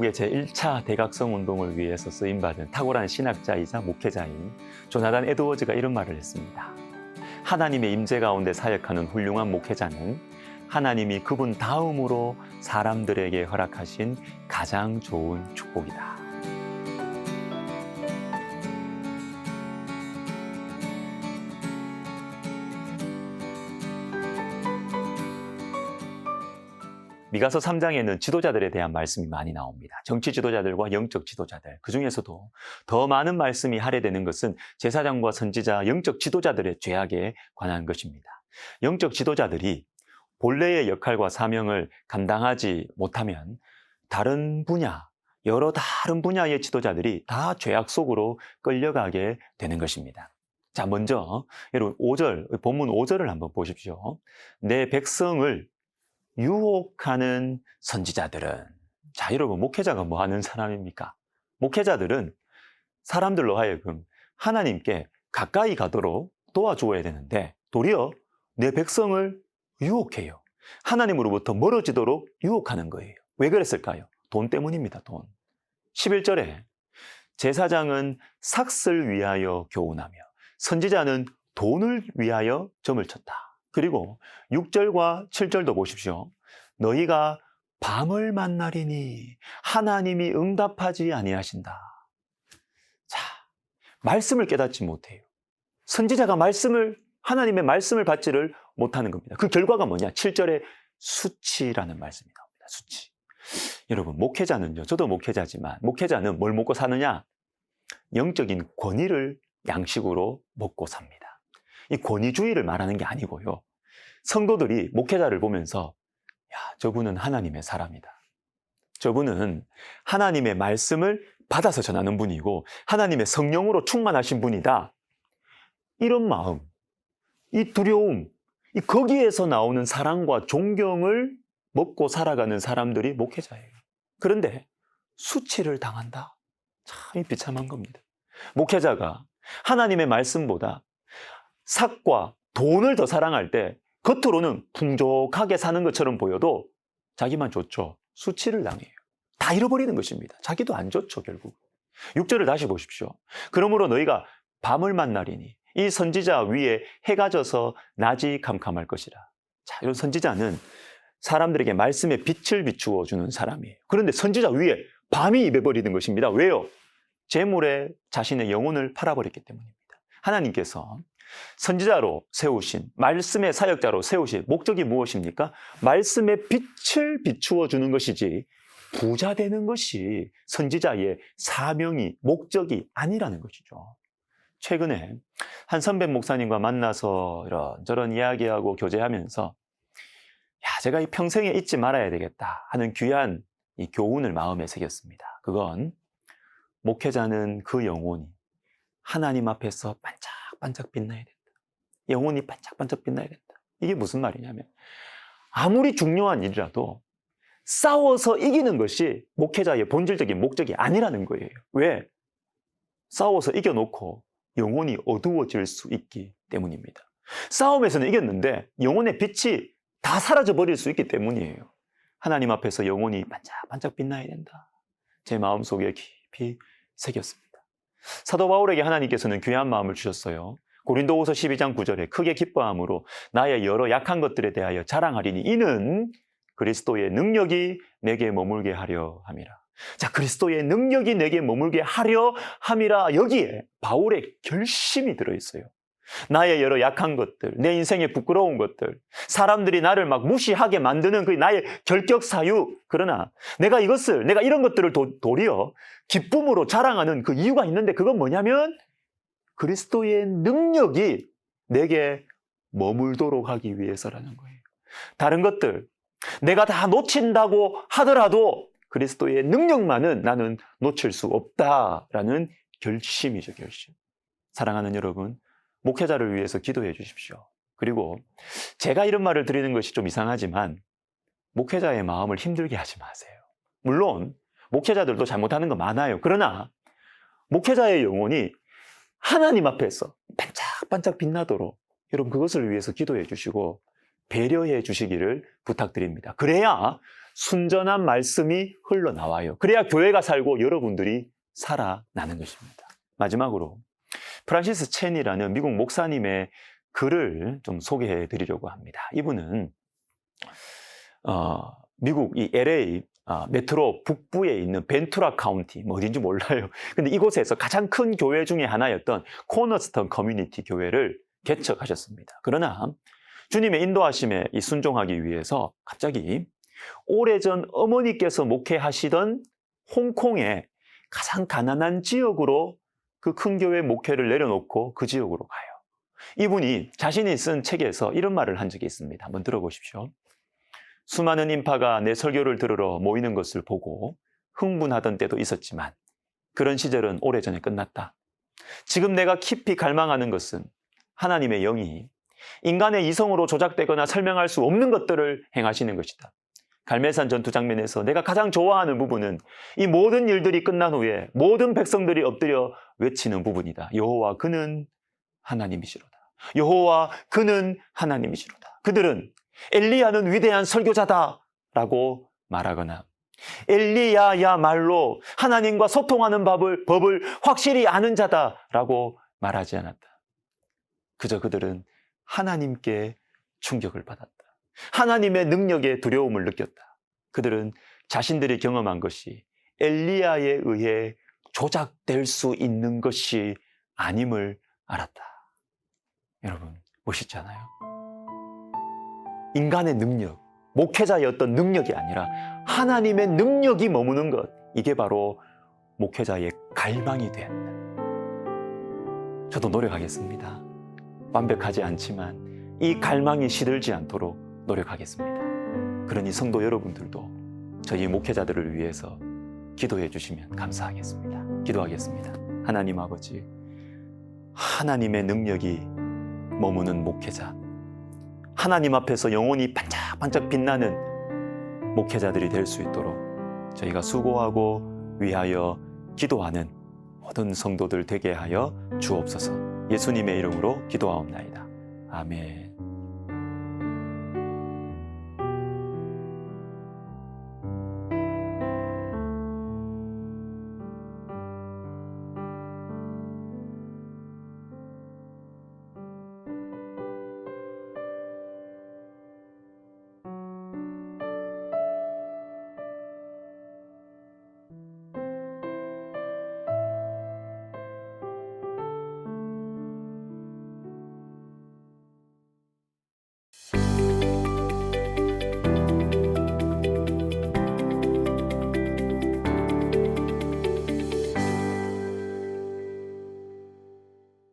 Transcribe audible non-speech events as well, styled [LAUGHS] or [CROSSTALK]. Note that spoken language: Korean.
미국의 제1차 대각성 운동을 위해서 쓰임받은 탁월한 신학자이자 목회자인 조나단 에드워즈가 이런 말을 했습니다. 하나님의 임재 가운데 사역하는 훌륭한 목회자는 하나님이 그분 다음으로 사람들에게 허락하신 가장 좋은 축복이다. 미가서 3장에는 지도자들에 대한 말씀이 많이 나옵니다. 정치 지도자들과 영적 지도자들. 그 중에서도 더 많은 말씀이 할애되는 것은 제사장과 선지자, 영적 지도자들의 죄악에 관한 것입니다. 영적 지도자들이 본래의 역할과 사명을 감당하지 못하면 다른 분야, 여러 다른 분야의 지도자들이 다 죄악 속으로 끌려가게 되는 것입니다. 자, 먼저 여러분 5절, 본문 5절을 한번 보십시오. 내 백성을 유혹하는 선지자들은 자 여러분 목회자가 뭐 하는 사람입니까? 목회자들은 사람들로 하여금 하나님께 가까이 가도록 도와주어야 되는데 도리어 내 백성을 유혹해요. 하나님으로부터 멀어지도록 유혹하는 거예요. 왜 그랬을까요? 돈 때문입니다. 돈. 11절에 제사장은 삭슬 위하여 교훈하며 선지자는 돈을 위하여 점을 쳤다. 그리고 6절과 7절도 보십시오. 너희가 밤을 만나리니 하나님이 응답하지 아니하신다. 자, 말씀을 깨닫지 못해요. 선지자가 말씀을 하나님의 말씀을 받지를 못하는 겁니다. 그 결과가 뭐냐? 7절에 수치라는 말씀이 나옵니다. 수치. 여러분, 목회자는요. 저도 목회자지만 목회자는 뭘 먹고 사느냐? 영적인 권위를 양식으로 먹고 삽니다. 이 권위주의를 말하는 게 아니고요. 성도들이 목회자를 보면서 야, 저분은 하나님의 사람이다. 저분은 하나님의 말씀을 받아서 전하는 분이고 하나님의 성령으로 충만하신 분이다. 이런 마음, 이 두려움, 이 거기에서 나오는 사랑과 존경을 먹고 살아가는 사람들이 목회자예요. 그런데 수치를 당한다. 참 비참한 겁니다. 목회자가 하나님의 말씀보다 삭과 돈을 더 사랑할 때 겉으로는 풍족하게 사는 것처럼 보여도 자기만 좋죠. 수치를 당해요. 다 잃어버리는 것입니다. 자기도 안 좋죠, 결국. 6절을 다시 보십시오. 그러므로 너희가 밤을 만나리니 이 선지자 위에 해가 져서 낮이 캄캄할 것이라. 자, 이런 선지자는 사람들에게 말씀의 빛을 비추어 주는 사람이에요. 그런데 선지자 위에 밤이 입어버리는 것입니다. 왜요? 재물에 자신의 영혼을 팔아버렸기 때문입니다. 하나님께서 선지자로 세우신 말씀의 사역자로 세우신 목적이 무엇입니까? 말씀의 빛을 비추어 주는 것이지 부자 되는 것이 선지자의 사명이 목적이 아니라는 것이죠. 최근에 한 선배 목사님과 만나서 이런저런 이야기하고 교제하면서 야, 제가 이 평생에 잊지 말아야 되겠다 하는 귀한 이 교훈을 마음에 새겼습니다. 그건 목회자는 그 영혼이 하나님 앞에서 반짝반짝 빛나야 된다. 영혼이 반짝반짝 빛나야 된다. 이게 무슨 말이냐면 아무리 중요한 일이라도 싸워서 이기는 것이 목회자의 본질적인 목적이 아니라는 거예요. 왜? 싸워서 이겨놓고 영혼이 어두워질 수 있기 때문입니다. 싸움에서는 이겼는데 영혼의 빛이 다 사라져 버릴 수 있기 때문이에요. 하나님 앞에서 영혼이 반짝반짝 빛나야 된다. 제 마음속에 깊이 새겼습니다. 사도 바울에게 하나님께서는 귀한 마음을 주셨어요. 고린도후서 12장 9절에 크게 기뻐함으로 나의 여러 약한 것들에 대하여 자랑하리니 이는 그리스도의 능력이 내게 머물게 하려 함이라. 자, 그리스도의 능력이 내게 머물게 하려 함이라 여기에 바울의 결심이 들어 있어요. 나의 여러 약한 것들, 내 인생의 부끄러운 것들, 사람들이 나를 막 무시하게 만드는 그 나의 결격 사유. 그러나 내가 이것을, 내가 이런 것들을 도, 도리어 기쁨으로 자랑하는 그 이유가 있는데 그건 뭐냐면 그리스도의 능력이 내게 머물도록 하기 위해서라는 거예요. 다른 것들, 내가 다 놓친다고 하더라도 그리스도의 능력만은 나는 놓칠 수 없다라는 결심이죠, 결심. 사랑하는 여러분, 목회자를 위해서 기도해 주십시오. 그리고 제가 이런 말을 드리는 것이 좀 이상하지만 목회자의 마음을 힘들게 하지 마세요. 물론 목회자들도 잘못하는 거 많아요. 그러나 목회자의 영혼이 하나님 앞에서 반짝반짝 빛나도록 여러분 그것을 위해서 기도해 주시고 배려해 주시기를 부탁드립니다. 그래야 순전한 말씀이 흘러나와요. 그래야 교회가 살고 여러분들이 살아나는 것입니다. 마지막으로 프란시스 첸이라는 미국 목사님의 글을 좀 소개해 드리려고 합니다. 이분은 어, 미국 이 LA 아, 메트로 북부에 있는 벤투라 카운티, 뭐 어딘지 몰라요. [LAUGHS] 근데 이곳에서 가장 큰 교회 중에 하나였던 코너스턴 커뮤니티 교회를 개척하셨습니다. 그러나 주님의 인도하심에 이 순종하기 위해서 갑자기 오래전 어머니께서 목회하시던 홍콩의 가장 가난한 지역으로 그 큰 교회 목회를 내려놓고 그 지역으로 가요. 이분이 자신이 쓴 책에서 이런 말을 한 적이 있습니다. 한번 들어보십시오. 수많은 인파가 내 설교를 들으러 모이는 것을 보고 흥분하던 때도 있었지만 그런 시절은 오래전에 끝났다. 지금 내가 깊이 갈망하는 것은 하나님의 영이 인간의 이성으로 조작되거나 설명할 수 없는 것들을 행하시는 것이다. 갈매산 전투 장면에서 내가 가장 좋아하는 부분은 이 모든 일들이 끝난 후에 모든 백성들이 엎드려 외치는 부분이다. 여호와 그는 하나님이시로다. 여호와 그는 하나님이시로다. 그들은 엘리야는 위대한 설교자다라고 말하거나 엘리야야말로 하나님과 소통하는 법을, 법을 확실히 아는 자다라고 말하지 않았다. 그저 그들은 하나님께 충격을 받았다. 하나님의 능력에 두려움을 느꼈다. 그들은 자신들이 경험한 것이 엘리야에 의해 조작될 수 있는 것이 아님을 알았다. 여러분, 멋있잖아요. 인간의 능력, 목회자의 어떤 능력이 아니라 하나님의 능력이 머무는 것. 이게 바로 목회자의 갈망이 되었다. 저도 노력하겠습니다. 완벽하지 않지만 이 갈망이 시들지 않도록 노력하겠습니다. 그러니 성도 여러분들도 저희 목회자들을 위해서 기도해 주시면 감사하겠습니다. 기도하겠습니다. 하나님 아버지, 하나님의 능력이 머무는 목회자, 하나님 앞에서 영혼이 반짝반짝 빛나는 목회자들이 될 수 있도록 저희가 수고하고 위하여 기도하는 모든 성도들 되게 하여 주옵소서 예수님의 이름으로 기도하옵나이다. 아멘.